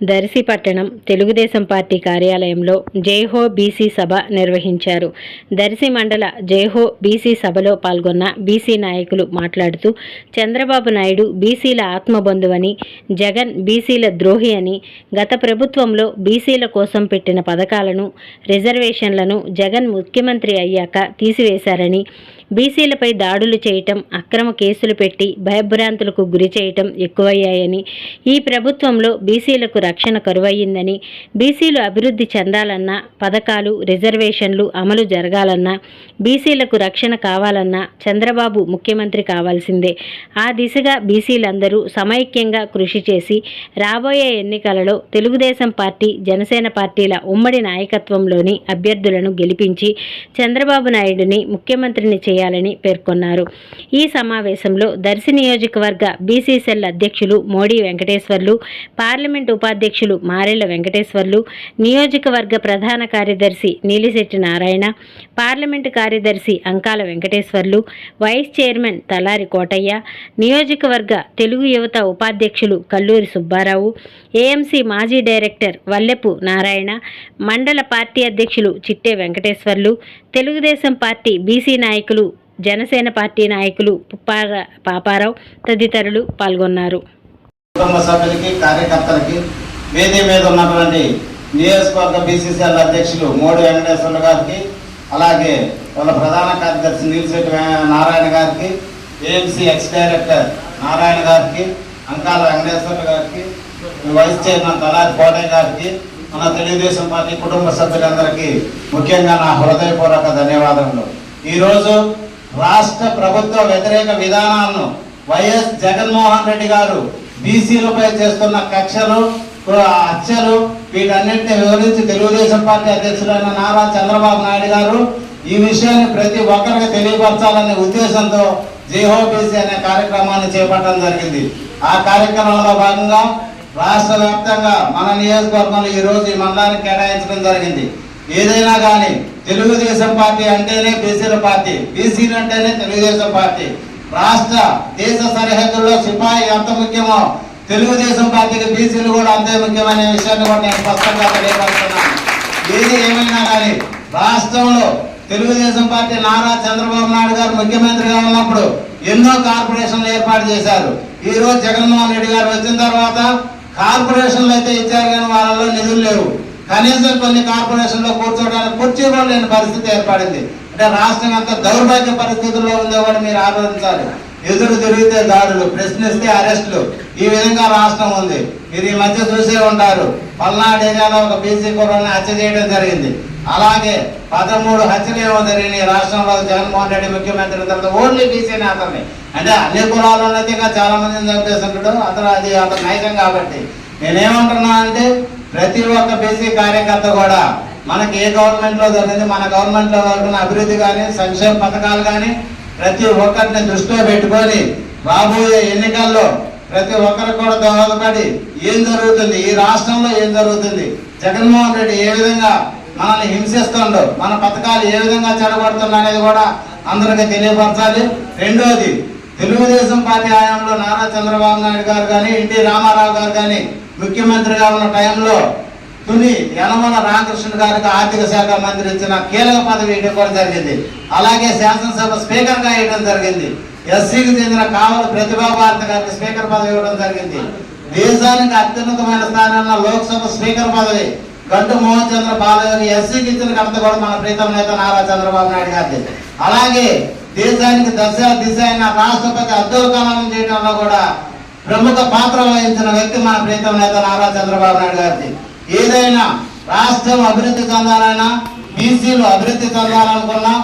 దర్శిపట్టణం దర్శి పట్టణం తెలుగుదేశం పార్టీ కార్యాలయంలో జైహో బీసీ సభ నిర్వహించారు. దర్శి మండల జైహో బీసీ సభలో పాల్గొన్న బీసీ నాయకులు మాట్లాడుతూ చంద్రబాబు నాయుడు బీసీల ఆత్మబంధువని జగన్ బీసీల ద్రోహి అని గత ప్రభుత్వంలో బీసీల కోసం పెట్టిన పథకాలను రిజర్వేషన్లను జగన్ ముఖ్యమంత్రి అయ్యాక తీసివేశారని బీసీలపై దాడులు చేయటం అక్రమ కేసులు పెట్టి భయభ్రాంతులకు గురి చేయటం ఎక్కువయ్యాయని ఈ ప్రభుత్వంలో బీసీలకు రక్షణ కరువయ్యిందని బీసీలు అభివృద్ధి చెందాలన్నా పథకాలు రిజర్వేషన్లు అమలు జరగాలన్నా బీసీలకు రక్షణ కావాలన్నా చంద్రబాబు ముఖ్యమంత్రి కావాల్సిందే. ఆ దిశగా బీసీలందరూ సమైక్యంగా కృషి చేసి రాబోయే ఎన్నికలలో తెలుగుదేశం పార్టీ జనసేన పార్టీల ఉమ్మడి నాయకత్వంలోని అభ్యర్థులను గెలిపించి చంద్రబాబు నాయుడిని ముఖ్యమంత్రిని చేయాలని పేర్కొన్నారు. ఈ సమావేశంలో దర్శి నియోజకవర్గ బీసీ సెల్ అధ్యక్షులు మోడీ వెంకటేశ్వర్లు పార్లమెంట్ ఉపాధ్యక్షులు మారెళ్ళ వెంకటేశ్వర్లు నియోజకవర్గ ప్రధాన కార్యదర్శి నీలిశెట్టి నారాయణ పార్లమెంటు కార్యదర్శి అంకాల వెంకటేశ్వర్లు వైస్ చైర్మన్ తలారి కోటయ్య నియోజకవర్గ తెలుగు యువత ఉపాధ్యక్షులు కల్లూరి సుబ్బారావు ఏఎంసీ మాజీ డైరెక్టర్ వల్లెపు నారాయణ మండల పార్టీ అధ్యక్షులు చిట్టే వెంకటేశ్వర్లు తెలుగుదేశం పార్టీ బీసీ నాయకులు జనసేన పార్టీ నాయకులు పుప్పార పాపారావు తదితరులు పాల్గొన్నారు. కుటుంబ సభ్యులకి కార్యకర్తలకి వేది మీద ఉన్నటువంటి నియోజకవర్గ బీసీసీఎల్ అధ్యక్షులు మోడీ వెంకటేశ్వర గారికి అలాగే వాళ్ళ ప్రధాన కార్యదర్శి నీలిశెట్టి నారాయణ గారికి ఏఎంసీ ఎక్స్ డైరెక్టర్ నారాయణ గారికి అంకాల వెంకటేశ్వర గారికి వైస్ చైర్మన్ తలారి కోటయ్య గారికి మన తెలుగుదేశం పార్టీ కుటుంబ సభ్యులందరికీ ముఖ్యంగా నా హృదయపూర్వక ధన్యవాదములు. ఈరోజు రాష్ట్ర ప్రభుత్వ వ్యతిరేక విధానాలను వైఎస్ జగన్మోహన్ రెడ్డి గారు బీసీలపై చేస్తున్న కక్షలు హత్యలు వీటన్నింటిని వివరించి తెలుగుదేశం పార్టీ అధ్యక్షుడైన నారా చంద్రబాబు నాయుడు గారు ఈ విషయాన్ని ప్రతి ఒక్కరికి తెలియపరచాలనే ఉద్దేశంతో జీహోబీసీ అనే కార్యక్రమాన్ని చేపట్టడం జరిగింది. ఆ కార్యక్రమంలో భాగంగా రాష్ట్ర వ్యాప్తంగా మన నియోజకవర్గంలో ఈ రోజు ఈ మండలానికి కేటాయించడం జరిగింది. ఏదైనా కానీ తెలుగుదేశం పార్టీ అంటేనే బీసీల పార్టీ బీసీలు అంటేనే తెలుగుదేశం పార్టీ. రాష్ట్ర దేశ సరిహద్దుల్లో సిపాయి ఎంత ముఖ్యమో తెలుగుదేశం పార్టీకి బీసీలు కూడా అంతే ముఖ్యమైన విషయాన్ని కూడా నేను స్పష్టంగా తెలియపరుస్తున్నాను. ఏది ఏమైనా కానీ రాష్ట్రంలో తెలుగుదేశం పార్టీ నారా చంద్రబాబు నాయుడు గారు ముఖ్యమంత్రిగా ఉన్నప్పుడు ఎన్నో కార్పొరేషన్లు ఏర్పాటు చేశారు. ఈ రోజు జగన్మోహన్ రెడ్డి గారు వచ్చిన తర్వాత కార్పొరేషన్లు అయితే ఇచ్చారు కానీ వాళ్ళలో నిధులు లేవు. కనీసం కొన్ని కార్పొరేషన్లో కూర్చోవడానికి కుర్చీ కూడా లేని పరిస్థితి ఏర్పడింది. అంటే రాష్ట్రం అంత దౌర్భాగ్య పరిస్థితుల్లో ఉందో కూడా మీరు ఆలోచించాలి. ఎదురు తిరిగితే దాడులు ప్రశ్నిస్తే అరెస్టులు. ఈ విధంగా రాష్ట్రం ఉంది. మీరు ఈ మధ్య చూసే ఉంటారు. పల్నాడు ఏరియాలో ఒక బీసీ కుర్రాన్ని హత్య చేయడం జరిగింది. అలాగే పదమూడు హత్యలేమో ఏమో జరిగినాయి రాష్ట్రంలో జగన్మోహన్ రెడ్డి ముఖ్యమంత్రి తర్వాత ఓన్లీ బీసీ నేతల్ని. అంటే అన్ని కులాలు ఉన్నది ఇంకా చాలా మందిని చంపేస్తుంటాడు. అతను అది అతను నైజం కాబట్టి. నేనేమంటున్నా అంటే ప్రతి ఒక్క బీసీ కార్యకర్త కూడా మనకి ఏ గవర్నమెంట్లో జరిగింది మన గవర్నమెంట్లో జరుగుతున్న అభివృద్ధి కానీ సంక్షేమ పథకాలు కానీ ప్రతి ఒక్కరిని దృష్టిలో పెట్టుకొని రాబోయే ఎన్నికల్లో ప్రతి ఒక్కరికి కూడా దోహదపడి ఏం జరుగుతుంది? ఈ రాష్ట్రంలో ఏం జరుగుతుంది? జగన్మోహన్ రెడ్డి ఏ విధంగా మనల్ని హింసిస్తుండో మన పథకాలు ఏ విధంగా చెడగొడుతుండో అనేది కూడా అందరికీ తెలియపరచాలి. రెండోది తెలుగుదేశం పార్టీ హయాంలో నారా చంద్రబాబు నాయుడు గారు కానీ ఎన్టీ రామారావు గారు కానీ ముఖ్యమంత్రిగా ఉన్న టైంలో తుని యనమల రామకృష్ణ గారికి ఆర్థిక శాఖ మంత్రి ఇచ్చిన కీలక పదవి ఇవ్వడం కూడా జరిగింది. అలాగే శాసనసభ స్పీకర్గా ఇవ్వడం జరిగింది. ఎస్సీకి చెందిన కావల ప్రతిభా భారతి గారికి స్పీకర్ పదవి ఇవ్వడం జరిగింది. దేశానికి అత్యున్నతమైన స్థానంలో లోక్సభ స్పీకర్ పదవి గంటు మోహన్ చంద్ర బాలయోగి ఎస్సీకి ఇచ్చిన కడత కూడా మన ప్రీతం నేత నారా చంద్రబాబు నాయుడు గారిది. అలాగే దేశానికి దశ దిశ అయిన రాష్ట్రపతి అబ్దుల్ కలాం చేయడంలో కూడా ప్రముఖ పాత్ర వహించిన వ్యక్తి మన ప్రీతం నేత నారా చంద్రబాబు నాయుడు గారిది. ఏదైనా రాష్ట్రం అభివృద్ధి చెందాలన్నా బీసీలు అభివృద్ధి చెందాలనుకున్నా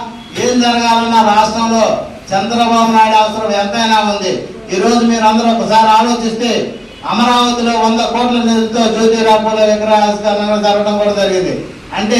ఏం జరగాలన్నా రాష్ట్రంలో చంద్రబాబు నాయుడు అవసరం ఎంతైనా ఉంది. ఈరోజు మీరు అందరూ ఒకసారి ఆలోచిస్తే అమరావతిలో వంద కోట్ల నిధులతో జ్యోతిరావు పూలే విగ్రహావిష్కరణ జరగడం కూడా జరిగింది. అంటే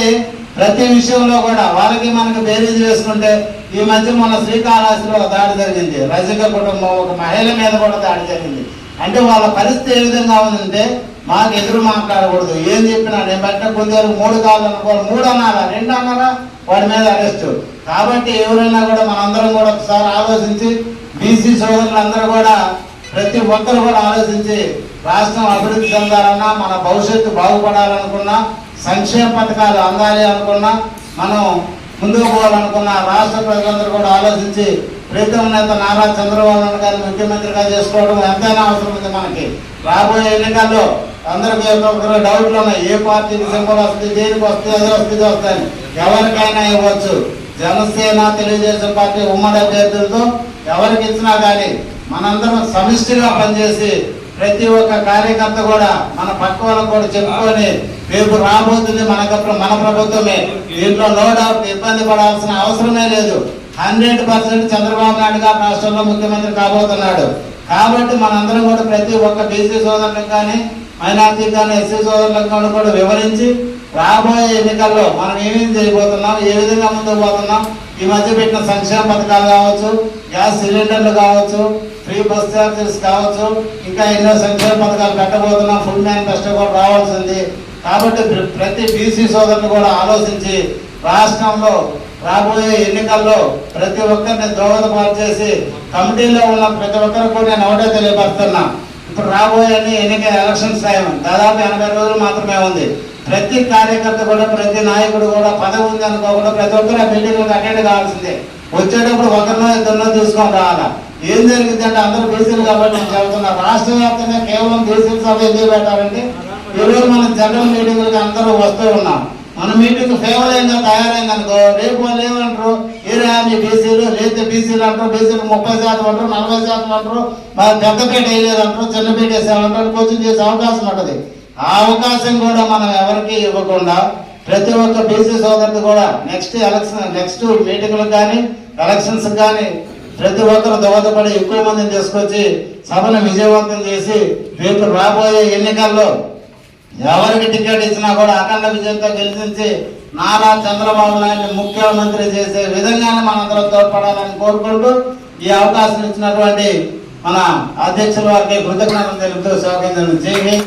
ప్రతి విషయంలో కూడా వాళ్ళకి మనకి బేరీజ్ వేసుకుంటే ఈ మధ్య మన శ్రీకాళహస్తిలో ఒక దాడి జరిగింది. రజక కుటుంబం ఒక మహిళ మీద కూడా దాడి జరిగింది. అంటే వాళ్ళ పరిస్థితి ఏ విధంగా ఉందంటే మాకు ఎదురు మాట్లాడకూడదు. ఏం చెప్పినా నేను బట్ట కొందరు మూడు కాళ్ళు అనుకోవాలి మూడు అన్నారా రెండు అన్నారా వాడి మీద అరెస్ట్ కాబట్టి ఎవరైనా కూడా మనందరం కూడా ఒకసారి ఆలోచించి బీసీ సోదరులందరూ కూడా ప్రతి ఒక్కరు కూడా ఆలోచించి రాష్ట్రం అభివృద్ధి చెందాలన్నా మన భవిష్యత్తు బాగుపడాలనుకున్నా సంక్షేమ పథకాలు అందాలి అనుకున్నా మనం ముందుకు పోవాలనుకున్న రాష్ట్ర ప్రజలందరూ కూడా ఆలోచించి ప్రీతం నేత నారా చంద్రబాబు నాయుడు గారిని ముఖ్యమంత్రిగా చేసుకోవడం ఎంతైనా అవసరం ఉంది మనకి. రాబోయే ఎన్నికల్లో అందరికీ ఒక్కొక్కరు డౌట్లు ఉన్నాయి. ఏ పార్టీకి సింబల్ వస్తుంది దేనికి వస్తే అది వస్తుంది వస్తాయని ఎవరికైనా ఇవ్వచ్చు. జనసేన తెలుగుదేశం పార్టీ ఉమ్మడి అభ్యర్థులతో ఎవరికి ఇచ్చినా కానీ మనందరం సమిష్టిగా పనిచేసి ప్రతి ఒక్క కార్యకర్త కూడా మన పక్క వాళ్ళకు కూడా చెప్పుకొని రేపు రాబోతుంది మనకు మన ప్రభుత్వమే. దీంట్లో నో డౌట్ ఇబ్బంది పడాల్సిన అవసరమే లేదు. హండ్రెడ్ పర్సెంట్ చంద్రబాబు నాయుడు గారు రాష్ట్రంలో ముఖ్యమంత్రి కాబోతున్నాడు. కాబట్టి మనందరం కూడా ప్రతి ఒక్క బీసీ సోదరులకు కానీ మైనార్టీ కానీ ఎస్సీ సోదరులకు కూడా వివరించి రాబోయే ఎన్నికల్లో మనం ఏమేమి చేయబోతున్నాం ఏ విధంగా ముందుకు పోతున్నాం ఈ మధ్య పెట్టిన సంక్షేమ పథకాలు కావచ్చు గ్యాస్ సిలిండర్లు కావచ్చు ఫ్రీ బస్ ఛార్జెస్ కావచ్చు ఇంకా ఎన్నో సంక్షేమ పథకాలు పెట్టబోతున్నాం ఫుల్ మేనిఫెస్టో కూడా రావాల్సింది. కాబట్టి ప్ర- ప్రతి బీసీ సోదరులు కూడా ఆలోచించి రాష్ట్రంలో రాబోయే ఎన్నికల్లో ప్రతి ఒక్కరిని దోహదపాటు చేసి కమిటీలో ఉన్న ప్రతి ఒక్కరికి కూడా నేను ఒకటే తెలియపరుస్తున్నా. ఇప్పుడు రాబోయే ఎన్నిక ఎలక్షన్స్ టైం దాదాపు ఎనభై రోజులు మాత్రమే ఉంది. ప్రతి కార్యకర్త కూడా ప్రతి నాయకుడు కూడా పదవి ఉంది అనుకోకుండా ప్రతి ఒక్కరు ఆ మీటింగ్లకు అటెండ్ కావాల్సిందే. వచ్చేటప్పుడు ఒకరినో ఇద్దరినో తీసుకొని రావాలా? ఏం జరిగింది అంటే అందరూ బీసీలు కాబట్టి నేను చెబుతున్నా రాష్ట్ర వ్యాప్తంగా కేవలం బీసీల సభ ఎందుకు పెట్టాలంటే ఈరోజు మనం జనరల్ మీటింగ్లకు అందరూ వస్తూ ఉన్నాం. మన మీటింగ్ ఫేవర్ అయిందా తయారైంది అనుకో రేపు వాళ్ళు ఏమంటారు? మీరే మీ బీసీలు లేదా బీసీలు అంటారు బీసీలు ముప్పై శాతం అంటారు నలభై శాతం అంటారు మరి పెద్దపేట వేయలేదు అంటారు చిన్నపేట వేసామంటారు కోచింగ్ చేసే అవకాశం ఉంటుంది. ఆ అవకాశం కూడా మనం ఎవరికి ఇవ్వకుండా ప్రతి ఒక్క బీసీ సోదరుడు కూడా నెక్స్ట్ ఎలక్షన్ నెక్స్ట్ మీటింగ్లకు కానీ ఎలక్షన్స్ కానీ ప్రతి ఒక్కరు దోహదపడి ఎక్కువ మందిని తీసుకొచ్చి సభను విజయవంతం చేసి రేపు రాబోయే ఎన్నికల్లో ఎవరికి టికెట్ ఇచ్చినా కూడా అఖండ విజయంతో గెలిచించి నారా చంద్రబాబు నాయుడు ముఖ్యమంత్రి చేసే విధంగానే మనందరం తోడ్పడాలని కోరుకుంటూ ఈ అవకాశం ఇచ్చినటువంటి మన అధ్యక్షుల వారికి కృతజ్ఞతలు తెలుపుతూ శోకేంద్ర జై